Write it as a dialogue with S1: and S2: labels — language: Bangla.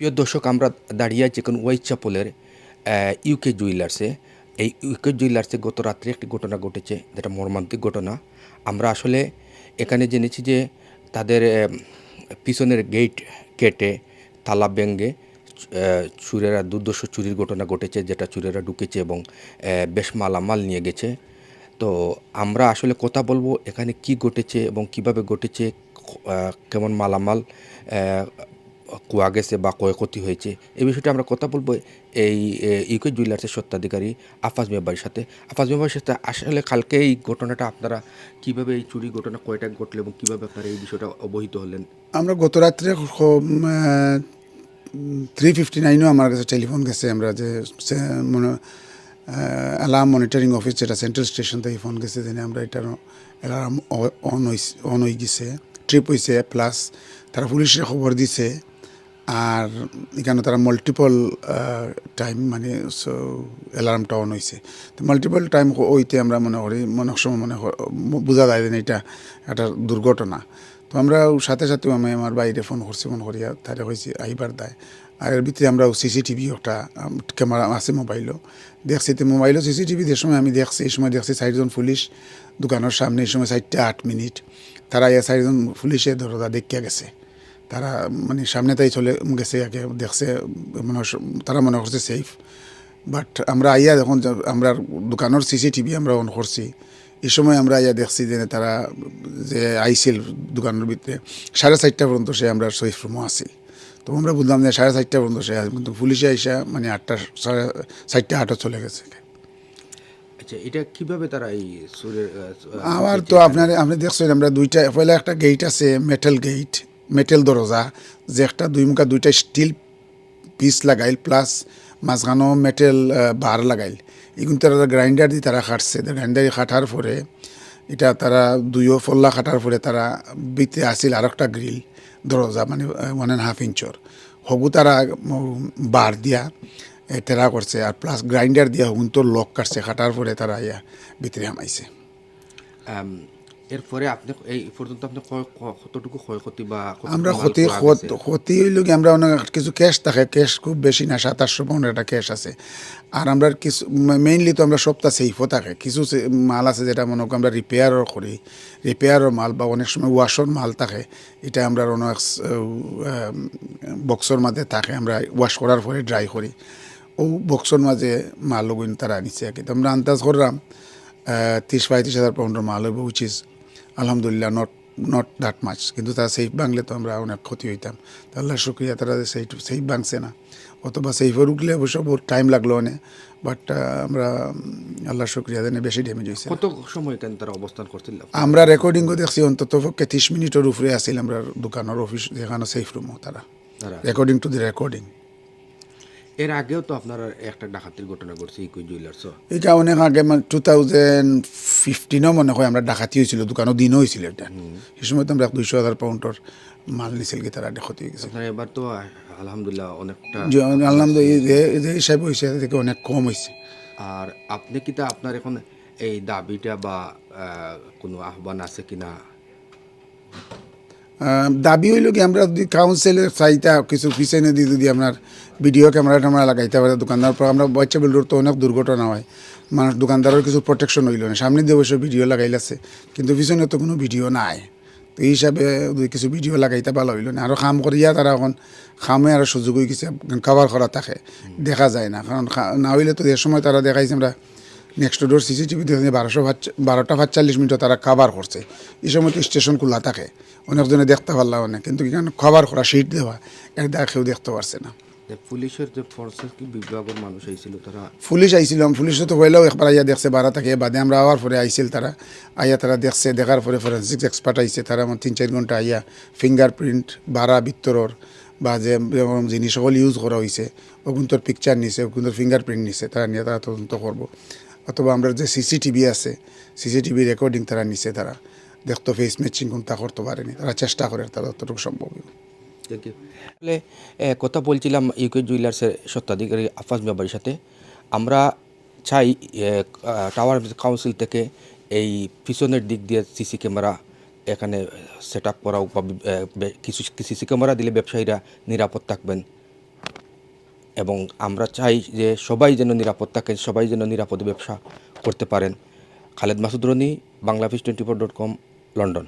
S1: প্রিয় দর্শক আমরা দাঁড়িয়ে আছি এখন ওয়াইট চাপলের ইউকে জুয়েলার্সে এই ইউকে জুয়েলার্সে গত রাত্রে একটি ঘটনা ঘটেছে যেটা মর্মান্তিক ঘটনা। আমরা আসলে এখানে জেনেছি যে তাদের পিছনের গেট কেটে তালা আহ, চুরেরা দুর্দর্শ চুরির ঘটনা ঘটেছে যেটা চুরেরা ঢুকেছে এবং বেশ মালামাল নিয়ে গেছে। তো আমরা আসলে কথা বলব এখানে কি ঘটেছে এবং কীভাবে ঘটেছে কেমন মালামাল কুয়া গেছে বা ক্ষয়ক্ষতি হয়েছে, এই বিষয়টা আমরা কথা বলব এই ইউকে জুয়েলার্সের সত্ত্বাধিকারী আফাজ মেম্বারের সাথে। আফাজ মেম্বারের সাথে আসলে কালকে এই ঘটনাটা আপনারা কীভাবে এই চুরি ঘটনা কয়টা ঘটলো এবং কীভাবে আপনারা এই বিষয়টা অবহিত হলেন?
S2: আমরা গত রাত্রে থ্রি ফিফটি নাইনও আমার কাছে টেলিফোন গেছে, আমরা যে মনে অ্যালার্ম মনিটরিং অফিস যেটা সেন্ট্রাল স্টেশন থেকে ফোন গেছে যে আমরা এটার অ্যালার্ম অন হয়েছে অন হয়ে গেছে ট্রিপ হয়েছে প্লাস তারা পুলিশে খবর দিছে। আর এখানে তারা মাল্টিপল টাইম মানে অ্যালার্মটা অন হয়েছে তো মাল্টিপল টাইম ওইতে আমরা মনে করি, মনে সময় মনে বোঝা যায় যে এটা একটা দুর্ঘটনা। তো আমরা সাথে সাথে আমি আমার বাইরে ফোন করছি ফোন করিয়া তারে হয়েছে আইবার দেয়। আর এর ভিতরে আমরা সিসিটিভি একটা ক্যামেরা আছে মোবাইলও দেখছি তো মোবাইলও সিসিটিভি যে সময় আমি দেখছি, এই সময় দেখছি চারজন পুলিশ দোকানের সামনে, এই সময় চারটা আট মিনিট। তারা ইয়া চারজন পুলিশে ধরো দেখিয়া গেছে। তারা মানে সামনে তাই চলে গেছে আগে দেখছে মনে তারা মনে করছে সেফ বাট আমরা আইয়া যখন আমরা দোকানের সিসিটিভি আমরা অন করছি এই সময় আমরা আইয়া দেখছি যে তারা যে আইছিল দোকানের ভিতরে সাড়ে চারটা পর্যন্ত সে আমরা সেফ রুমও আছি। তো আমরা বুঝলাম যে সাড়ে চারটা পর্যন্ত সে কিন্তু পুলিশে আইসা মানে আটটা সাড়ে চারটা আটও চলে গেছে।
S1: আচ্ছা এটা কীভাবে তারা এই
S2: আমার তো আপনার আপনি দেখছেন আমরা দুইটা পয়লা একটা গেট আছে মেটাল গেট মেটেল দরজা, যে একটা দুই মুখা দুইটা স্টিল পিস লাগাইল প্লাস মাঝখানো মেটেল বার লাগাইল। এগুলো তারা গ্রাইন্ডার দিয়ে তারা কাটছে গ্রাইন্ডার কাটার পরে, এটা তারা দুইও ফল্লা কাটার পরে তারা বিতে আসিল আর একটা গ্রিল দরজা মানে ওয়ান অ্যান্ড হাফ ইঞ্চর হবু তারা বার দিয়া টেরা করছে আর প্লাস গ্রাইন্ডার দিয়া হুন তো লক কাটছে। কাটার পরে তারা ইয়া ভিতরে হামাইছে
S1: এরপরে আপনি এই পর্যন্ত আপনি কতটুকু ক্ষয়ক্ষতি বা
S2: আমরা ক্ষতি? ক্ষত- হইল আমরা অনেক কিছু ক্যাশ থাকে ক্যাশ খুব বেশি না সাতাশশো পাউন্ড একটা ক্যাশ আছে। আর আমরা কিছু মেইনলি তো আমরা সপ্তাহ সেফও থাকে। কিছু মাল আছে যেটা মনে করি আমরা রিপেয়ারও করি। রিপেয়ারও মাল বা অনেক সময় ওয়াশর মাল থাকে। এটা আমরা অনেক বক্সর মাঝে থাকে। আমরা ওয়াশ করার পরে ড্রাই করি। ও বক্সর মাঝে মাল ওগুন তারা আনিছে আর কি। তো আমরা আন্দাজ করলাম তিরিশ পঁয়ত্রিশ হাজার পাউন্ডের মাল হইব উইচ ইজ আলহামদুলিল্লাহ নট নট দ্যাট মাচ কিন্তু তারা সেফ বাংলে তো আমরা অনেক ক্ষতি হইতাম। তো আল্লাহ শুক্রিয়া তারা সেই সেফ বাংছে না। অথবা সেইফে রুকলে অবশ্য বহুত টাইম লাগল অনেক। বাট আমরা আল্লাহ শুক্রিয়া দেনে বেশি ড্যামেজ হয়েছে
S1: কত সময় কেন তারা অবস্থান করছিল?
S2: আমরা রেকর্ডিংও দেখছি অন্তত পক্ষে ত্রিশ মিনিটের উপরে আসছিল আমরা দোকানের অফিস যেখানে সেফ রুমও তারা।
S1: তারা।
S2: রেকর্ডিং টু দি রেকর্ডিং
S1: এর আগেও তো আপনার একটা ডাকাতির ঘটনা ঘটছে ইকো জুয়েলার্স
S2: এটা অনেক আগে মানে টু থাউজেন্ড ফিফটিনও মনে হয় আমরা ডাকাতি হয়েছিল দোকানও দিনও হয়েছিল এটা। সেই সময় তো আমরা দুইশো হাজার পাউন্ডর মাল নিছিল কি তারা ক্ষতি হয়ে গেছে
S1: এবার তো আলহামদুলিল্লাহ অনেকটা
S2: আলহামদুলিল্লাহ হিসাবে হয়েছে থেকে অনেক কম হয়েছে।
S1: আর আপনি কি তা আপনার এখন এই দাবিটা বা কোনো আহ্বান আছে কিনা?
S2: দাবি হইল কি আমরা যদি কাউন্সিলের চাইতা কিছু পিছনে দিয়ে যদি আপনার ভিডিও ক্যামেরা ট্যামেরা লাগাইতে পারে দোকানদার পর আমরা বাচ্চা বিল্ডর তো অনেক দুর্ঘটনা হয়। মানুষ দোকানদারের কিছু প্রোটেকশন হইল না। সামনে দিয়ে অবশ্য ভিডিও লাগাইলাছে, কিন্তু পিছনে তো কোনো ভিডিও নাই। তো এই হিসাবে কিছু ভিডিও লাগাইতে ভালো হইল না। আর কাম করিয়া তারা এখন খামে আর সুযোগ হয়ে গেছে কাভার করা থাকে। দেখা যায় না, কারণ না হইলে তো যে সময় তারা দেখাইছে, আমরা নেক্সট ডোর সিসিটিভি দেখে বারোশো বারোটা পাঁচচল্লিশ মিনিটও তারা কাভার করছে। এই সময় তো স্টেশন খোলা থাকে। অনেকজনে দেখতে পারলাম অনেক কিন্তু এখানে খাবার করা সিট দেওয়া এর দেখা কেউ দেখতে পারছে না।
S1: যে পুলিশের যে ফোর্সেস কি বিভাগের মানুষ আইছিল তারা?
S2: পুলিশ আইছিলাম পুলিশও তো হইলেও একবার আইয়া দেখছে বারা থাকে বাদে আমরা আওয়ার পরে আইছিল তারা। আইয়া তারা দেখছে দেখার পরে ফরেন্সিক এক্সপার্ট আইছে তারা আমার তিন চার ঘণ্টা আইয়া ফিঙ্গারপ্রিন্ট বারা ভিতরর বা যে যেমন জিনিস সকল ইউজ করা হয়েছে ওগুন্তর পিকচার নিছে ওগুন্তর ফিঙ্গারপ্রিন্ট নিছে তারা নিয়ে তারা তদন্ত করব। অথবা আমরা যে সিসিটিভি আছে সিসিটিভি রেকর্ডিং তারা নিছে তারা। দেখতো ফেস ম্যাচিং কোনটা করতে পারেনি তারা চেষ্টা করে তারা যতটুকু সম্ভব
S1: আসলে এ, কথা বলছিলাম ইউকে জুয়েলার্সের সত্ত্বাধিকারী আফাজ মেম্বারের সাথে। আমরা চাই টাওয়ার কাউন্সিল থেকে এই পিছনের দিক দিয়ে সিসি ক্যামেরা এখানে সেট আপ করা কিছু সিসি ক্যামেরা দিলে ব্যবসায়ীরা নিরাপদ থাকবেন। এবং আমরা চাই যে সবাই যেন নিরাপদ থাকে, সবাই যেন নিরাপদে ব্যবসা করতে পারেন। Khaled Masud Roni বাংলাফিস twenty four dot com London